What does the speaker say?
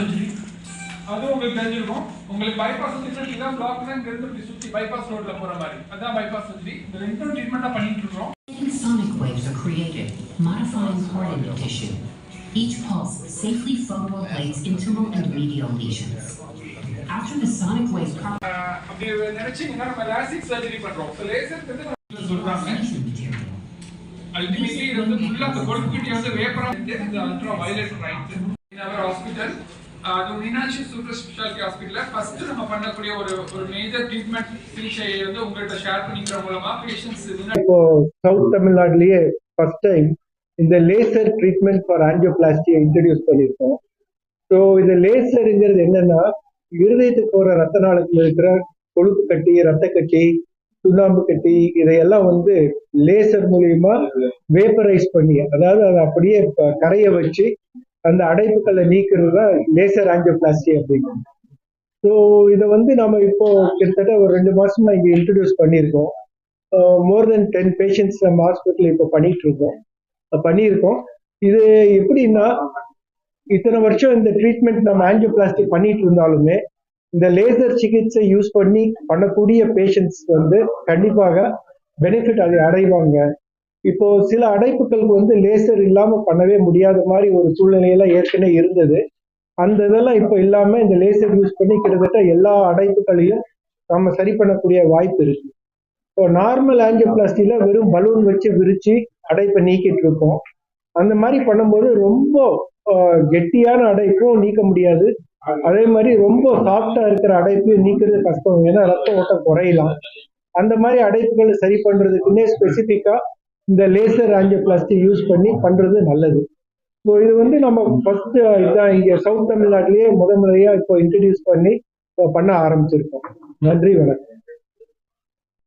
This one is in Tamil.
சர்ஜரி அதுவும் உங்களுக்கு தெரிஞ்சிருக்கும். உங்களுக்கு பைபாஸ் வந்து இதான் பிளாக் தான் இங்க இருந்து இப்படி சுத்தி பைபாஸ் ரோட்ல போற மாதிரி. அதான் பைபாஸ் சர்ஜரி இந்த ரெண்டும் ட்ரீட்மெண்டா பண்ணிட்டு இருக்கோம். Sonic waves are created, modifying hardened tissue. Each pulse safely photoablates intimal and medial lesions. After the sonic wave அப்படி நினைச்சீங்கன்னா நம்ம லாசிக் சர்ஜரி பண்றோம். ஸோ லேசர் வந்து சொல்றாங்க. அல்டிமேட்லி இது வந்து ஃபுல்லா அந்த கொழுப்புக்கிட்டே வந்து வேப்பரா இந்த அல்ட்ரா வயலட் அவர் ஹாஸ்பிட்டல் அது மீனாட்சி சூப்பர் ஸ்பெஷாலிட்டி ஹாஸ்பிட்டல்ல ஃபர்ஸ்ட் நம்ம பண்ணக்கூடிய ஒரு ஒரு மேஜர் ட்ரீட்மெண்ட் சிகிச்சையை வந்து உங்கள்கிட்ட ஷேர் பண்ணிக்கிற மூலமா பேஷண்ட்ஸ் இப்போ சவுத் தமிழ்நாட்டிலேயே ஃபர்ஸ்ட் டைம் இந்த லேசர் ட்ரீட்மெண்ட் ஃபார் ஆஞ்சியோபிளாஸ்டியை இன்ட்ரடியூஸ் பண்ணியிருக்கோம். ஸோ இந்த லேசருங்கிறது என்னன்னா இருதயத்துக்கு போகிற ரத்த நாளத்தில் இருக்கிற கொழுப்பு கட்டி ரத்த கட்டி சுண்ணாம்பு கட்டி இதையெல்லாம் வந்து லேசர் மூலியமா வேப்பரைஸ் பண்ணி அதாவது அதை அப்படியே ப- கரைய வச்சு அந்த அடைப்புகளை நீக்கிறது தான் லேசர் ஆங்கியோபிளாஸ்டி அப்படிங்கிறது ஸோ இதை வந்து நம்ம இப்போ கிட்டத்தட்ட ஒரு ரெண்டு மாசமா இங்கே இன்ட்ரடியூஸ் பண்ணியிருக்கோம். மோர் தென் டென் பேஷண்ட்ஸ் நம்ம ஹாஸ்பிட்டல் இப்போ பண்ணிட்டு இருக்கோம் பண்ணியிருக்கோம். இது எப்படின்னா இத்தனை வருஷம் இந்த ட்ரீட்மெண்ட் நம்ம ஆஞ்சியோபிளாஸ்டி பண்ணிட்டு இருந்தாலுமே இந்த லேசர் சிகிச்சை யூஸ் பண்ணி பண்ணக்கூடிய பேஷண்ட்ஸ் வந்து கண்டிப்பாக பெனிஃபிட் அதை அடைவாங்க. இப்போ சில அடைப்புகளுக்கு வந்து லேசர் இல்லாம பண்ணவே முடியாத மாதிரி ஒரு சூழ்நிலையெல்லாம் ஏற்கனவே இருந்தது. அந்த இதெல்லாம் இப்போ இல்லாம இந்த லேசர் யூஸ் பண்ணி கிட்டத்தட்ட எல்லா அடைப்புகளையும் நம்ம சரி பண்ணக்கூடிய வாய்ப்பு இருக்கு. இப்போ நார்மல் ஆஞ்சியோபிளாஸ்டில வெறும் பலூன் வச்சு விரிச்சு அடைப்பை நீக்கிட்டு இருக்கோம். அந்த மாதிரி பண்ணும்போது ரொம்ப கெட்டியான அடைப்பும் நீக்க முடியாது. அதே மாதிரி ரொம்ப சாஃப்டா இருக்கிற அடைப்பையும் நீக்கிறது கஷ்டம். ஏன்னா ரத்த ஓட்டம் குறையலாம். அந்த மாதிரி அடைப்புகளை சரி பண்றதுக்குன்னே ஸ்பெசிஃபிக்கா இந்த லேசர் ஆஞ்சியோபிளாஸ்டி யூஸ் பண்ணி பண்றது நல்லது. ஸோ இது வந்து நம்ம ஃபர்ஸ்ட் இதான் இங்கே சவுத் தமிழ்நாட்டிலேயே முத முறையாக இப்போ இன்ட்ரடியூஸ் பண்ணி பண்ண ஆரம்பிச்சிருக்கோம். நன்றி வணக்கம்.